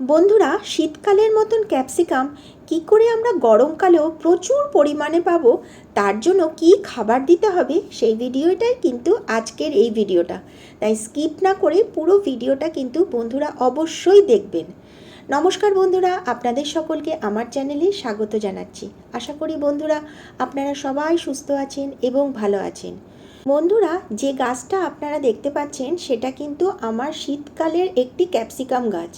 বন্ধুরা, শীতকালের মতন ক্যাপসিকাম, কি করে আমরা গরমকালেও প্রচুর পরিমাণে পাবো, তার জন্য কি খাবার দিতে হবে, সেই ভিডিওটাই কিন্তু আজকের এই ভিডিওটা। তাই স্কিপ না করে পুরো ভিডিওটা কিন্তু বন্ধুরা অবশ্যই দেখবেন। নমস্কার বন্ধুরা, আপনাদের সকলকে আমার চ্যানেলে স্বাগত জানাচ্ছি। আশা করি বন্ধুরা, আপনারা সবাই সুস্থ আছেন এবং ভালো আছেন। বন্ধুরা, যে গাছটা আপনারা দেখতে পাচ্ছেন, সেটা কিন্তু আমার শীতকালের একটি ক্যাপসিকাম গাছ।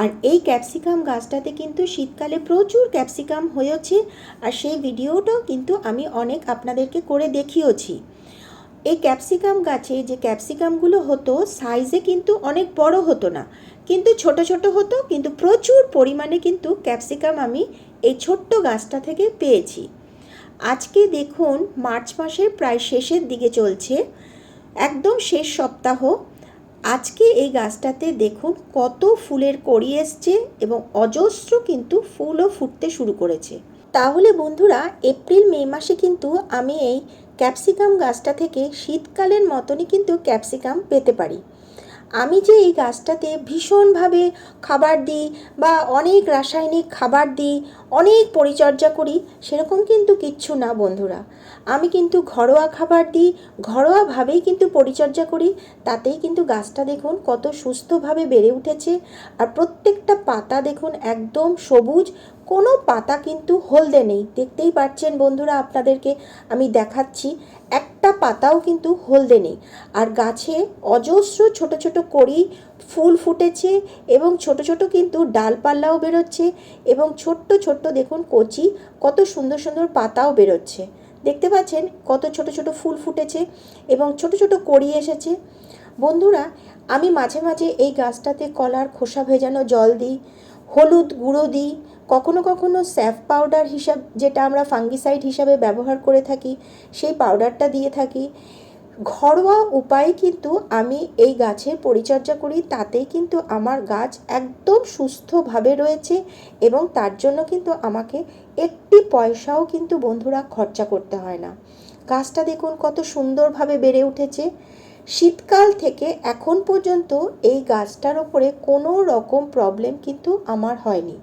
আর এই ক্যাপসিকাম গাছটাতে কিন্তু শীতকালে প্রচুর ক্যাপসিকাম হয়েছে, আর সেই ভিডিওটাও কিন্তু আমি অনেক আপনাদেরকে করে দেখিয়েছি। এই ক্যাপসিকাম গাছে যে ক্যাপসিকামগুলো হতো, সাইজে কিন্তু অনেক বড় হতো না। কিন্তু ছোট ছোট হতো, কিন্তু প্রচুর পরিমাণে কিন্তু ক্যাপসিকাম আমি এই ছোট্ট গাছটা থেকে পেয়েছি। আজকে দেখুন মার্চ মাসের প্রায় শেষের দিকে চলছে। একদম শেষ সপ্তাহ। আজকে এই গাছটাতে দেখুন কত ফুলের কড়ি এসছে এবং অজস্র কিন্তু ফুলও ফুটতে শুরু করেছে। তাহলে বন্ধুরা, এপ্রিল, মে মাসে কিন্তু আমি এই ক্যাপসিকাম গাছটা থেকে শীতকালের মতনই কিন্তু ক্যাপসিকাম পেতে পারি। আমি যে এই গাছটাতে ভীষণভাবে খাবার দিই বা অনেক রাসায়নিক খাবার দিই, অনেক পরিচর্যা করি, সেরকম কিন্তু কিচ্ছু না বন্ধুরা। আমি কিন্তু ঘরোয়া খাবার দিই, ঘরোয়াভাবেই কিন্তু পরিচর্যা করি, তাতেই কিন্তু গাছটা দেখুন কত সুস্থভাবে বেড়ে উঠেছে। আর প্রত্যেকটা পাতা দেখুন একদম সবুজ, কোনো পাতা কিন্তু হলদে নেই। দেখতেই পাচ্ছেন বন্ধুরা আপনাদেরকে, আমি দেখাচ্ছি। একটা পাতাও কিন্তু হলদে নেই। আর গাছে অজস্র ছোট ছোট কড়ি ফুল ফুটেছে এবং ছোট ছোট কিন্তু ডালপাল্লাও বেরোচ্ছে এবং ছোট্ট ছোট্ট দেখুন কচি, কত সুন্দর সুন্দর পাতাও বেরোচ্ছে। দেখতে পাচ্ছেন কত ছোট ছোট ফুল ফুটেছে এবং ছোট ছোট কড়ি এসেছে। বন্ধুরা, আমি মাঝে মাঝে এই গাছটাতে কলার খোসা ভেজানো জল দিই। হলুদ গুঁড়ো দিই, কখনো কখনো স্যাফ পাউডার হিসাব, যেটা আমরা ফাঙ্গিসাইড হিসাবে ব্যবহার করে থাকি, সেই পাউডারটা দিয়ে থাকি। ঘরোয়া উপায়ে কিন্তু আমি এই গাছের পরিচর্যা করি, তাতেই কিন্তু আমার গাছ একদম সুস্থভাবে রয়েছে এবং তার জন্য কিন্তু আমাকে একটি পয়সাও কিন্তু বন্ধুরা খরচা করতে হয় না। গাছটা দেখুন কত সুন্দরভাবে বেড়ে উঠেছে। শীতকাল থেকে এখন পর্যন্ত এই গাছটার ওপরে কোনো রকম প্রবলেম কিন্তু আমার হয়নি।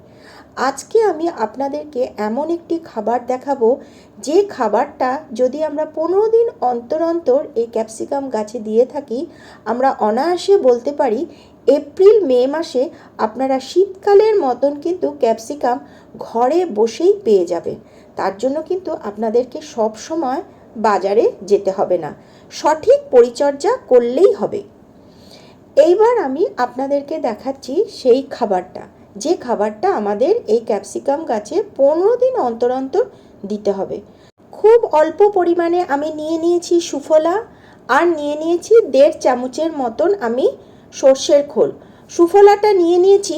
আজকে আমি আপনাদেরকে এমন একটি খাবার দেখাবো, যে খাবারটা যদি আমরা পনেরো দিন অন্তর অন্তর এই ক্যাপসিকাম গাছে দিয়ে থাকি, আমরা অনায়াসে বলতে পারি এপ্রিল, মে মাসে আপনারা শীতকালের মতন কিন্তু ক্যাপসিকাম ঘরে বসেই পেয়ে যাবেন তার জন্য কিন্তু আপনাদেরকে সব সময় বাজারে যেতে হবে না। সঠিক পরিচর্যা করলেই হবে। এইবার আমি আপনাদেরকে দেখাচ্ছি সেই খাবারটা। যে খাবারটা আমাদের এই ক্যাপসিকাম গাছে পনেরো দিন অন্তর অন্তর দিতে হবে। খুব অল্প পরিমাণে আমি নিয়ে নিয়েছি সুফলা আর নিয়ে নিয়েছি দেড় চামচের মতন আমি সর্ষের খোল। সুফলাটা নিয়ে নিয়েছি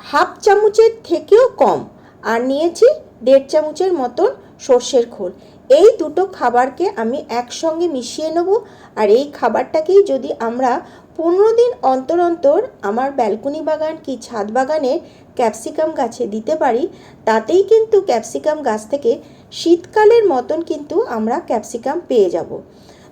হাফ চামচের থেকেও কম আর নিয়েছি দেড় চামচের মতন সর্ষের খোল। এই দুটো খাবারকে আমি একসঙ্গে মিশিয়ে নেব আর এই খাবারটাকেই যদি আমরা পনেরো দিন অন্তর অন্তর আমার ব্যালকনি বাগান কি ছাদ বাগানের ক্যাপসিকাম গাছে দিতে পারি, তাতেই কিন্তু ক্যাপসিকাম গাছ থেকে শীতকালের মতন কিন্তু আমরা ক্যাপসিকাম পেয়ে যাব।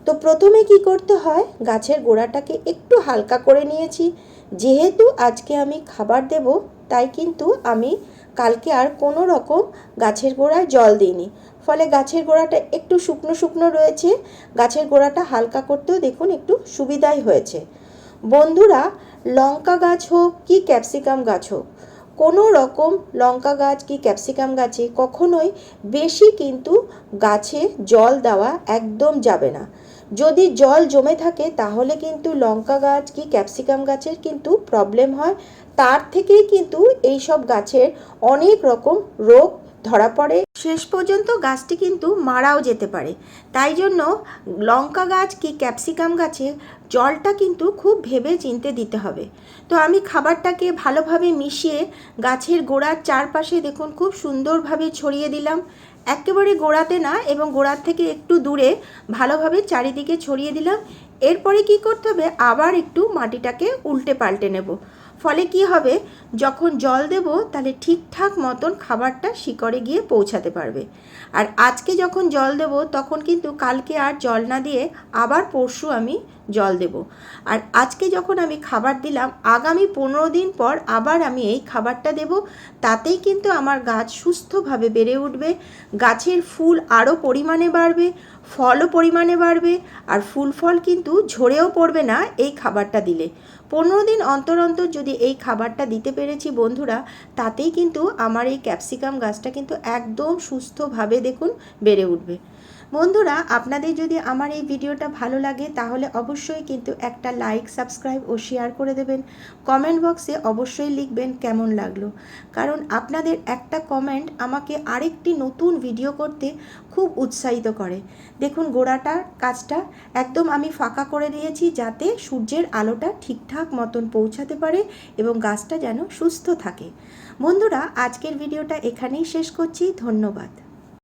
তো প্রথমে কি করতে হয়, গাছের গোড়াটাকে একটু হালকা করে নিয়েছি। যেহেতু আজকে আমি খাবার দেব, তাই কিন্তু আমি কালকে আর কোনো রকম গাছের গোড়ায় জল দিইনি। ফলে গাছের গোড়াটা একটু শুকনো শুকনো রয়েছে। গাছের গোড়াটা হালকা করতেও দেখুন একটু সুবিধাই হয়েছে। বন্ধুরা, লঙ্কা গাছ হোক কি ক্যাপসিকাম গাছ হোক, কোনো রকম লঙ্কা গাছ কি ক্যাপসিকাম গাছে কখনোই বেশি কিন্তু গাছে জল দেওয়া একদম যাবে না। যদি জল জমে থাকে, তাহলে কিন্তু লঙ্কা গাছ কি ক্যাপসিকাম গাছের কিন্তু প্রবলেম হয়। তার থেকেই কিন্তু এই সব গাছের অনেক রকম রোগ ধরা পড়ে। শেষ পর্যন্ত গাছটি কিন্তু মারাও যেতে পারে। তাই জন্য লঙ্কা গাছ কি ক্যাপসিকাম গাছে জলটা কিন্তু খুব ভেবে চিনতে দিতে হবে। তো আমি খাবারটাকে ভালোভাবে মিশিয়ে গাছের গোড়ার চারপাশে দেখুন খুব সুন্দরভাবে ছড়িয়ে দিলাম। একেবারে গোড়াতে না, এবং গোড়ার থেকে একটু দূরে ভালোভাবে চারিদিকে ছড়িয়ে দিলাম। এরপরে কি করতে হবে? আবার একটু মাটিটাকে উল্টে পাল্টে নেব। ফলে কি হবে? যখন জল দেব, তাহলে ঠিকঠাক মতন খাবারটা শিকড়ে গিয়ে পৌঁছাতে পারবে। আর আজকে যখন জল দেব, তখন কিন্তু কালকে আর জল না দিয়ে আবার পরশু আমি জল দেব। আর আজকে যখন আমি খাবার দিলাম, আগামী পনেরো দিন পর আবার আমি এই খাবারটা দেব। তাতেই কিন্তু আমার গাছ সুস্থভাবে বেড়ে উঠবে, গাছের ফুল আরও পরিমাণে বাড়বে, ফলও পরিমাণে বাড়বে, আর ফুল ফল কিন্তু ঝরেও পড়বে না এই খাবারটা দিলে। পনেরো দিন অন্তর অন্তর যদি এই খাবারটা দিতে পেরেছি বন্ধুরা, তাতেই কিন্তু আমার এই ক্যাপসিকাম গাছটা কিন্তু একদম সুস্থভাবে দেখুন বেড়ে উঠবে। বন্ধুরা, আপনাদের যদি আমার এই ভিডিওটা ভালো লাগে, তাহলে অবশ্যই কিন্তু একটা লাইক সাবস্ক্রাইব ও শেয়ার করে দেবেন। কমেন্ট বক্সে অবশ্যই লিখবেন কেমন লাগল। কারণ আপনাদের একটা কমেন্ট আমাকে আরেকটি নতুন ভিডিও করতে খুব উৎসাহিত করে। দেখুন গোড়াটার কাজটা একদম আমি ফাঁকা করে দিয়েছি যাতে সূর্যের আলোটা ঠিকঠাক মতন পৌঁছাতে পারে এবং গাছটা যেন সুস্থ থাকে। বন্ধুরা, আজকের ভিডিওটা এখানেই শেষ করছি। ধন্যবাদ।